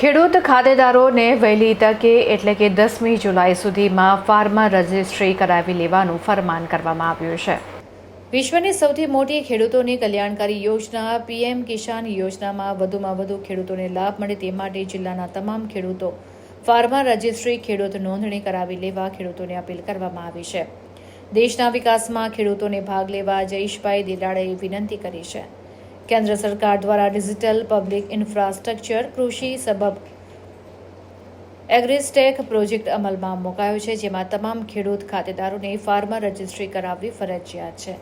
ખેડૂત ખાતેદારોને વહેલી તકે એટલે કે દસમી જુલાઈ સુધીમાં ફાર્મર રજિસ્ટ્રી કરાવી લેવાનું ફરમાન કરવામાં આવ્યું છે. વિશ્વની સૌથી મોટી ખેડૂતોની કલ્યાણકારી યોજના પીએમ કિસાન યોજનામાં વધુમાં વધુ ખેડૂતોને લાભ મળે તે માટે જિલ્લાના તમામ ખેડૂતો ફાર્મર રજિસ્ટ્રી ખેડૂત નોંધણી કરાવી લેવા ખેડૂતોને અપીલ કરવામાં આવી છે. દેશના વિકાસમાં ખેડૂતોને ભાગ લેવા જયેશભાઈ દિલાડાએ વિનંતી કરી છે. કેન્દ્ર સરકાર દ્વારા ડિજિટલ પબ્લિક ઇન્ફ્રાસ્ટ્રક્ચર કૃષિ સબબ એગ્રીસ્ટેક પ્રોજેક્ટ અમલમાં મુકાયો છે, જેમાં તમામ ખેડૂત ખાતેદારોને ફાર્મર રજિસ્ટ્રી કરાવવી ફરજિયાત છે.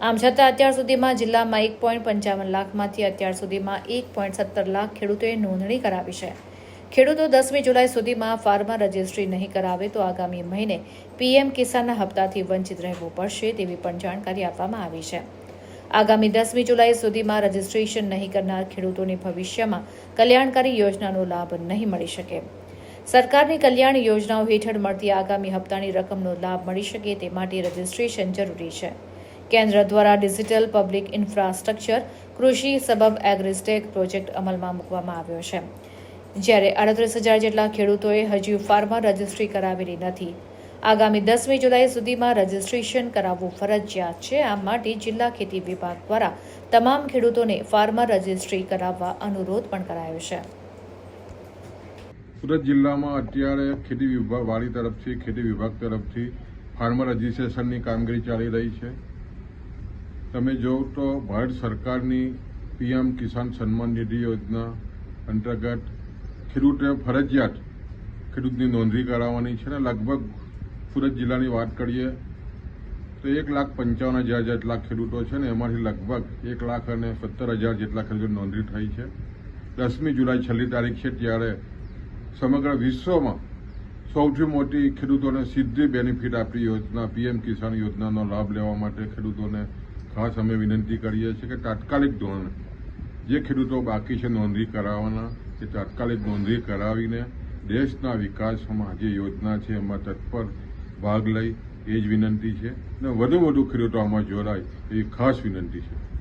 આમ છતાં અત્યાર સુધીમાં જિલ્લામાં એક પોઈન્ટ પંચાવન લાખમાંથી અત્યાર સુધીમાં એક પોઈન્ટ સત્તર લાખ ખેડૂતોએ નોંધણી કરાવી છે. ખેડૂતો દસમી જુલાઈ સુધીમાં ફાર્મર રજિસ્ટ્રી નહીં કરાવે તો આગામી મહિને પીએમ કિસાનના હપ્તાથી વંચિત રહેવું પડશે તેવી પણ જાણકારી આપવામાં આવી છે. આગામી દસમી જુલાઈ સુધીમાં રજીસ્ટ્રેશન નહીં કરનાર ખેડૂતોને ભવિષ્યમાં કલ્યાણકારી યોજનાનો લાભ નહીં મળી શકે. સરકારની કલ્યાણ યોજનાઓ હેઠળ મળતી આગામી હપ્તાની રકમનો લાભ મળી શકે તે માટે રજિસ્ટ્રેશન જરૂરી છે. કેન્દ્ર દ્વારા ડિજિટલ પબ્લિક ઇન્ફ્રાસ્ટ્રક્ચર કૃષિ સબબ એગ્રીસ્ટેક પ્રોજેક્ટ અમલમાં મૂકવામાં આવ્યો છે. જ્યારે અડત્રીસ હજાર જેટલા ખેડૂતોએ હજુ ફાર્મર રજિસ્ટ્રી કરાવેલી નથી આગામી દસમી જુલાઈ સુધીમાં રજિસ્ટ્રેશન કરાવવું ફરજિયાત છે. આ માટે જિલ્લા ખેતી વિભાગ દ્વારા તમામ ખેડૂતોને ફાર્મર રજિસ્ટ્રી કરાવવા અનુરોધ પણ કરાયો છે. સુરત જિલ્લામાં અત્યારે ખેતી વિભાગ વાડી તરફથી, ખેતી વિભાગ તરફથી ફાર્મર રજિસ્ટ્રેશનની કામગીરી ચાલી રહી છે. તમે જો તો ભારત સરકારની પીએમ કિસાન સન્માન નિધિ યોજના અંતર્ગત ખેડૂતે ફરજિયાત ખેડૂતની નોંધણી કરાવવાની છે ને લગભગ સુરત જિલ્લાની વાત કરીએ, તો એક લાખ પંચાવન હજાર જેટલા ખેડૂતો છે ને એમાંથી લગભગ એક લાખ અને સત્તર હજાર જેટલા ખેડૂતો નોંધણી થઈ છે. દસમી જુલાઈ છેલ્લી તારીખ છે, ત્યારે સમગ્ર વિશ્વમાં સૌથી મોટી ખેડૂતોને સીધી બેનિફિટ આપતી યોજના, પીએમ કિસાન યોજનાનો લાભ લેવા માટે ખેડૂતોને ખાસ અમે વિનંતી કરીએ છીએ કે તાત્કાલિક ધોરણે જે ખેડૂતો બાકી છે નોંધણી કરાવવાના, એ તાત્કાલિક નોંધણી કરાવીને દેશના વિકાસમાં જે યોજના છે, એમાં તત્પર ભાગ લઈ, એ જ વિનંતી છે. અને વધુ વધુ ખેડૂતો આમાં જોડાય, એવી ખાસ વિનંતી છે.